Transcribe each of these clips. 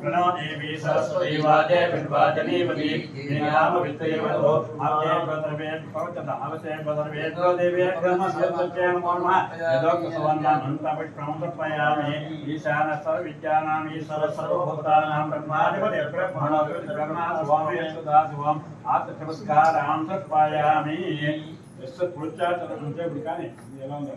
प्रणो देवी सरस्वती वाजे विद्वाजनीवती नियाम वित्तयवतो आप्ये प्रथमे पवचता अवसे प्रथमे तो देवी ब्रह्म सत्ये नमो नमः यदोक्त सवन्ना मन्त्र पुष्पं समर्पयामि ईशान सर्व विद्यानां ईश्वर सर्वभूतानां ब्रह्माधिपति ब्रह्मणो ब्रह्मा स्वामी सदा शिवम् आत्म नमस्कारां समर्पयामि यस्य पुरुषाचरणं बुकाने ఎలా ఉందో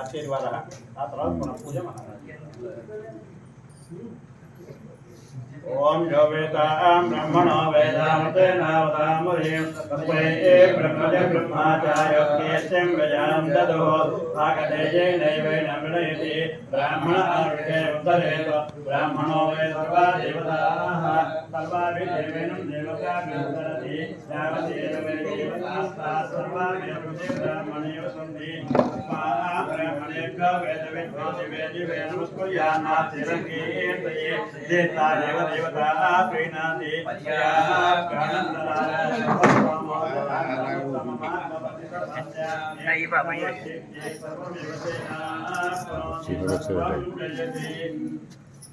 ఆశీర్వాద ఆ తర్వాత మన పూజ ఓం ओम जो वेदा ब्रह्मणो वेदामतेनावतामुरीं तस्मै ये ब्रह्मज ब्रह्माचार्य केश्यं गजां ददो भागधेयेनैवेन मृणयति ब्राह्मण आरुषे उत्तरेत ब्राह्मणो वे सर्वा देवताः सर्वाभिदेवेन देवताभिमुदरति यावदेव देवता ब्राह्मण्यो सन्ति ब्राह्मणेभ्यः वेदविद्वादिवेदिवे नमस्कुर्यान्नाथिरङ्गीर्तये देवता एव देवताः प्रीणाति शिवरक्षः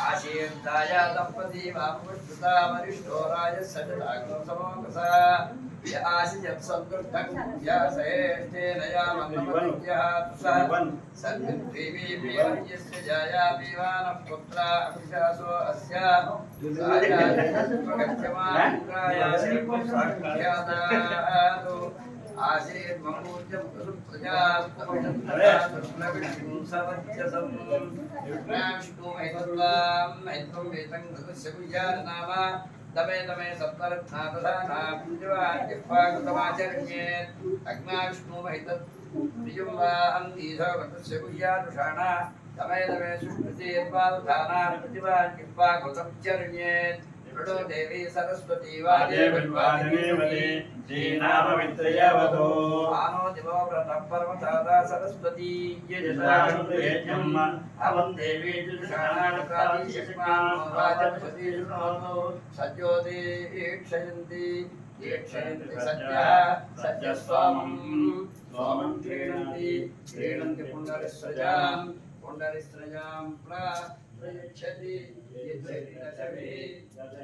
आशीर्दाय दम्पती वापुष्टुता वरिष्ठो राजः सजदाग्नो समोकसा य आशिजत् सन्दृष्टं या सहेष्टेन यामन्नमनित्यः तुसः सद्भिर्देवी प्रियस्य जाया पीवानः पुत्रा अभिशासो अस्य साक्षात् आशीर्ममूर्जं प्रजास्तमजन्तराष्टुं दमे दमे सप्तरत्नादधानाञ्जवाजिह्वाकृतमाचर्येत् अग्नाविष्णुमहितत् प्रियं वा अन्तीधो गतस्य कुर्यानुषाणा दमे दमे सुष्टुतीर्वादधानान् प्रतिभाजिह्वाकृतं మృడో దేవి సరస్వతి వాదేవన్వాదనేవలే దీనామ విత్రయవతో ఆనో దివవ్రతం పరమతాత సరస్వతి. యజసానుయజ్ఞం అవం ప్రయచ్చతి. యచ్చతి దశమి దశ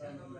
Amén.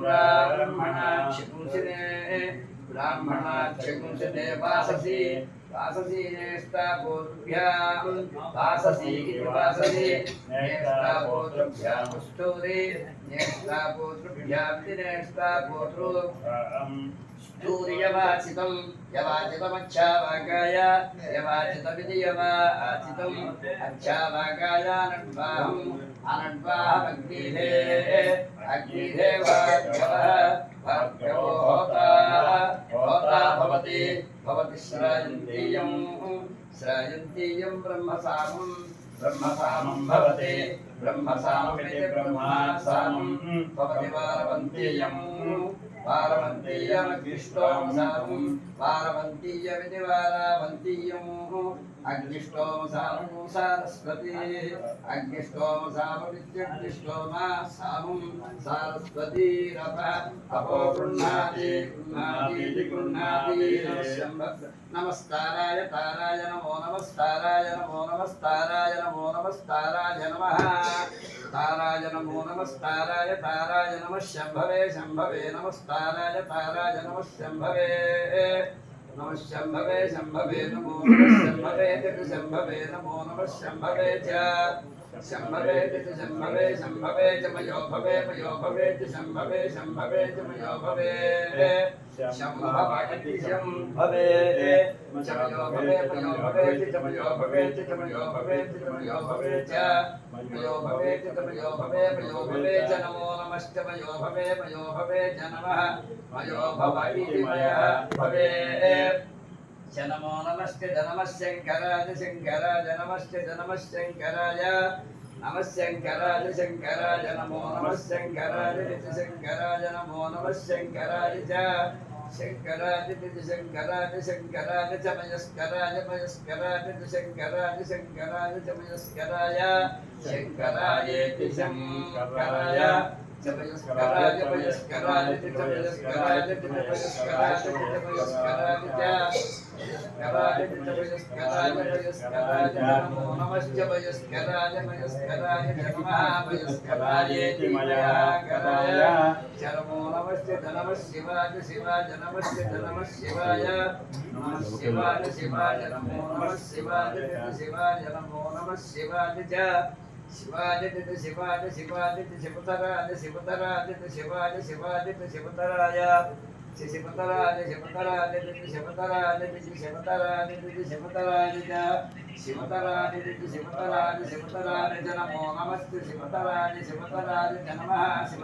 ब्राह्मणाक्षकुंसिने ब्राह्मणाक्षकुंसिने वाससि वाससि नेस्तापोतृभ्यां वाससि वाससि नेस्तापोतृभ्यां स्तोरे नेस्तापोतृभ्यां नेस्तापोतृ स्तूर्यवाचितं यवाचितमच्छावाकाय यवाचितमिति यवाचितम् अच्छावाकायानड्वाहम् अनड्वाहमग्निधे अग्निधे वाग्यवः भार्गवो होता होता भवति भवति श्रायन्तीयं श्रायन्तीयं ब्रह्मसामं ब्रह्मसामं भवति ब्रह्मसाममिति ब्रह्मासामं भवति వారవంతీయమగ్నిష్టోమ సారం వారవంతీయమితి వారావంతీయము అగ్నిష్టోమ సాము సారస్వతి అగ్నిష్టోమ సామవిద్యగ్నిష్టోమ సాము సారస్వతి రథ అపో గృహ్ణాది గృహ్ణాది గృహ్ణాది నమస్కారాయ తారాయ నమో నమస్కారాయ నమో నమస్కారాయ నమో నమస్కారాయ నమ తారాయ నమో నమస్కారాయ తారాయ నమ శంభవే శంభవే నమస్కార नमस्ताराय ताराय नमः शम्भवे नमः शम्भवे शम्भवे नमो नमः शम्भवे जग शम्भवे नमो नमः शम्भवे च च शम्भवे शम्भवे च मयो भवे मयो भवे च शम्भवे शम्भवे च मयो भवे शम्भवति शम्भवे चमयो भवे मयो भवे च चमयो भवे च चमयो भवे च चमयो भवे च। मयो भवे च चमयो भवे मयो भवे च नमो नमश्च मयो भवे मयो भवे च नमः। मयो भव इति मयः भवे। जनमो नमस्ते जनमशङ्कराय शङ्कराय नमस्ते जनमशङ्कराय नमशङ्कराय शङ्कराय नमो नमशङ्कराय शङ्कराय नमो नमशङ्कराय च। शङ्कराय शङ्कराय शङ्कराय च, मयस्कराय मयस्कराय शङ्कराय शङ्कराय च, मयस्कराय। शङ्करायेति शङ्कराय नमो नमस्ते धनमः शिवाय शिवाय नमस्ते धनमः शिवाय नमः शिवाय शिवाय नमो नमः शिवाय शिवाय नमो नमः शिवाय च శివాదిత్య శివాది శివాదిత్య శివతరాజ శివతరాజిత శివాది శివాదిత్య శివతరాయ శ్రీ శివతరాజ శివతరాజిత శివతరాజిత శివతరాజిత శివతరాజిత శివతరాజిత శివతరాజ శివతరాజ నమో నమస్తే. శివతరాజ శివతరాజ నమ శివ